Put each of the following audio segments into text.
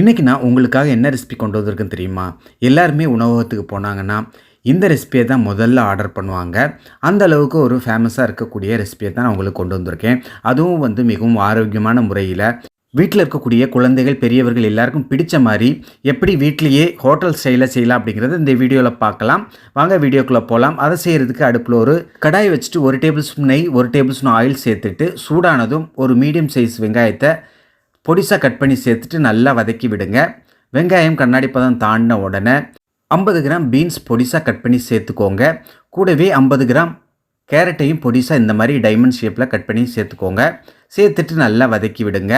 இன்றைக்கி நான் உங்களுக்காக என்ன ரெசிபி கொண்டு வந்திருக்குன்னு தெரியுமா? எல்லாருமே உணவகத்துக்கு போனாங்கன்னா இந்த ரெசிபியை தான் முதல்ல ஆர்டர் பண்ணுவாங்க. அந்த அளவுக்கு ஒரு ஃபேமஸாக இருக்கக்கூடிய ரெசிபியை தான் நான் உங்களுக்கு கொண்டு வந்திருக்கேன். அதுவும் வந்து மிகவும் ஆரோக்கியமான முறையில். வீட்டில் இருக்கக்கூடிய குழந்தைகள் பெரியவர்கள் எல்லாருக்கும் பிடிச்ச மாதிரி எப்படி வீட்லேயே ஹோட்டல் ஸ்டைலில் செய்யலாம் அப்படிங்கிறத இந்த வீடியோவில் பார்க்கலாம். வாங்க வீடியோக்குள்ளே போகலாம் அதை செய்கிறதுக்கு அடுப்பில் ஒரு கடாய் வச்சுட்டு ஒரு டேபிள் ஸ்பூன் நெய் ஒரு டேபிள் ஸ்பூன் ஆயில் சேர்த்துட்டு சூடானதும் ஒரு மீடியம் சைஸ் வெங்காயத்தை பொடிசாக கட் பண்ணி சேர்த்துட்டு நல்லா வதக்கி விடுங்க. வெங்காயம் கண்ணாடி பதம் தாண்டின உடனே ஐம்பது கிராம் பீன்ஸ் பொடிசாக கட் பண்ணி சேர்த்துக்கோங்க. கூடவே ஐம்பது கிராம் கேரட்டையும் பொடிசாக இந்த மாதிரி டைமண்ட் ஷேப்பில் கட் பண்ணி சேர்த்துக்கோங்க. சேர்த்துட்டு நல்லா வதக்கி விடுங்க.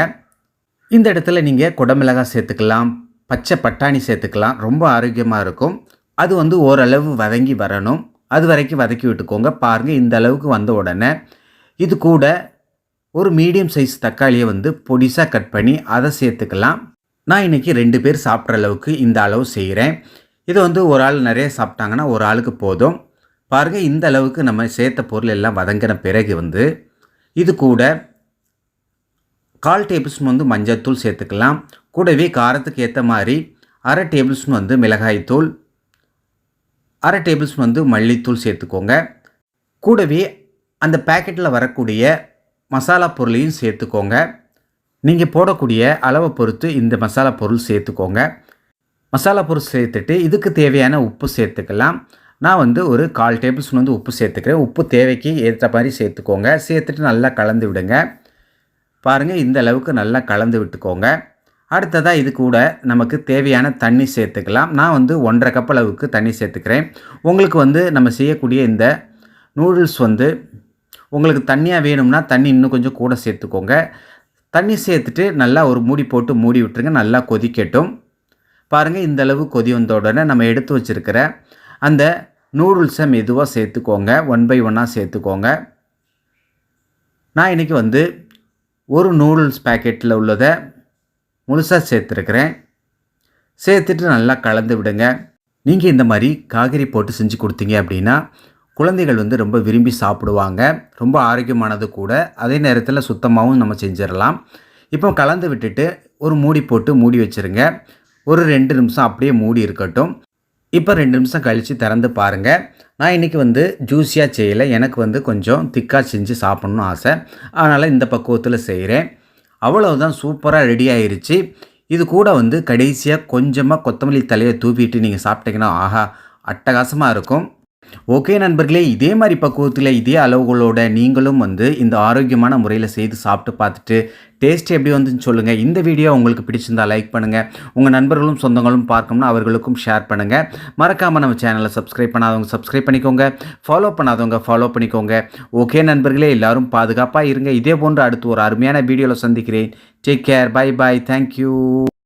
இந்த இடத்துல நீங்கள் குடமிளகாய் சேர்த்துக்கலாம் பச்சை பட்டாணி சேர்த்துக்கலாம். ரொம்ப ஆரோக்கியமாக இருக்கும். அது வந்து ஓரளவு வதங்கி வரணும். அது வரைக்கும் வதக்கி விட்டுக்கோங்க. பாருங்கள் இந்த அளவுக்கு வந்த உடனே இது கூட ஒரு மீடியம் சைஸ் தக்காளியை வந்து பொடிசாக கட் பண்ணி அதை சேர்த்துக்கலாம். நான் இன்றைக்கி ரெண்டு பேர் சாப்பிட்ற அளவுக்கு இந்த அளவு செய்கிறேன் இது வந்து ஒரு ஆள் நிறைய சாப்பிட்டாங்கன்னா ஒரு ஆளுக்கு போதும். பாருங்கள் இந்த அளவுக்கு நம்ம சேர்த்த பொருள் எல்லாம் வதங்கின பிறகு வந்து இது கூட கால் டேபிள் ஸ்பூன் வந்து மஞ்சத்தூள் சேர்த்துக்கலாம். கூடவே காரத்துக்கு ஏற்ற மாதிரி அரை டேபிள் ஸ்பூன் வந்து மிளகாய்த்தூள் அரை டேபிள் ஸ்பூன் வந்து மல்லித்தூள் சேர்த்துக்கோங்க. கூடவே அந்த பேக்கெட்டில் வரக்கூடிய மசாலா பொருளையும் சேர்த்துக்கோங்க. நீங்கள் போடக்கூடிய அளவை பொறுத்து இந்த மசாலா பொருள் சேர்த்துக்கோங்க. மசாலா பொருள் சேர்த்துட்டு இதுக்கு தேவையான உப்பு சேர்த்துக்கலாம். நான் வந்து ஒரு கால் டேபிள் ஸ்பூன் வந்து உப்பு சேர்த்துக்கிறேன். உப்பு தேவைக்கு ஏற்ற மாதிரி சேர்த்துக்கோங்க. சேர்த்துட்டு நல்லா கலந்து விடுங்க. பாருங்கள் இந்த அளவுக்கு நல்லா கலந்து விட்டுக்கோங்க. அடுத்ததாக இது கூட நமக்கு தேவையான தண்ணி சேர்த்துக்கலாம். நான் வந்து ஒன்றரை கப் அளவுக்கு தண்ணி சேர்த்துக்கிறேன். உங்களுக்கு வந்து நம்ம செய்யக்கூடிய இந்த நூடுல்ஸ் வந்து உங்களுக்கு தண்ணியாக வேணும்னா தண்ணி இன்னும் கொஞ்சம் கூட சேர்த்துக்கோங்க. தண்ணி சேர்த்துட்டு நல்லா ஒரு மூடி போட்டு மூடி விட்டுருங்க நல்லா கொதிக்கட்டும். பாருங்கள் இந்த அளவு கொதி வந்த உடனே நம்ம எடுத்து வச்சுருக்கிற அந்த நூடுல்ஸை மெதுவாக சேர்த்துக்கோங்க. ஒன் பை ஒன்னாக சேர்த்துக்கோங்க. நான் இன்றைக்கி வந்து ஒரு நூடுல்ஸ் பேக்கெட்டில் உள்ளதை முழுசாக சேர்த்துருக்குறேன். சேர்த்துட்டு நல்லா கலந்து விடுங்க. நீங்கள் இந்த மாதிரி காய்கறி போட்டு செஞ்சு கொடுத்தீங்க அப்படின்னா குழந்தைகள் வந்து ரொம்ப விரும்பி சாப்பிடுவாங்க. ரொம்ப ஆரோக்கியமானது கூட. அதே நேரத்தில் சுத்தமாகவும் நம்ம செஞ்சிடலாம். இப்போ கலந்து விட்டுட்டு ஒரு மூடி போட்டு மூடி வச்சுருங்க. ஒரு ரெண்டு நிமிஷம் அப்படியே மூடி இருக்கட்டும். இப்போ ரெண்டு நிமிஷம் கழித்து திறந்து பாருங்கள் நான் இன்றைக்கி வந்து ஜூஸியாக செய்யலை. எனக்கு வந்து கொஞ்சம் திக்காக செஞ்சு சாப்பிட்ணுன்னு ஆசை. அதனால் இந்த பக்குவத்தில் செய்கிறேன் அவ்வளவுதான் சூப்பராக ரெடி ஆயிடுச்சு இது கூட வந்து கடைசியாக கொஞ்சமாக கொத்தமல்லி தலையை தூவிட்டு நீங்கள் சாப்பிட்டீங்கன்னா ஆஹா அட்டகாசமாக இருக்கும். ஓகே நண்பர்களே இதே மாதிரி பக்குவத்தில் இதே அளவுகளோட நீங்களும் வந்து இந்த ஆரோக்கியமான முறையில் செய்து சாப்பிட்டு பார்த்துட்டு டேஸ்ட் எப்படி வந்துன்னு சொல்லுங்கள் இந்த வீடியோ உங்களுக்கு பிடிச்சிருந்தால் லைக் பண்ணுங்கள் உங்கள் நண்பர்களும் சொந்தங்களும் பார்க்கணும்னா அவர்களுக்கும் ஷேர் பண்ணுங்கள் மறக்காமல் நம்ம சேனலை சப்ஸ்கிரைப் பண்ணாதவங்க சப்ஸ்கிரைப் பண்ணிக்கோங்க. ஃபாலோ பண்ணாதவங்க ஃபாலோ பண்ணிக்கோங்க. ஓகே நண்பர்களே எல்லோரும் பாதுகாப்பாக இருங்க. இதே போன்று அடுத்து ஒரு அருமையான வீடியோவில் சந்திக்கிறேன். Take care bye bye thank you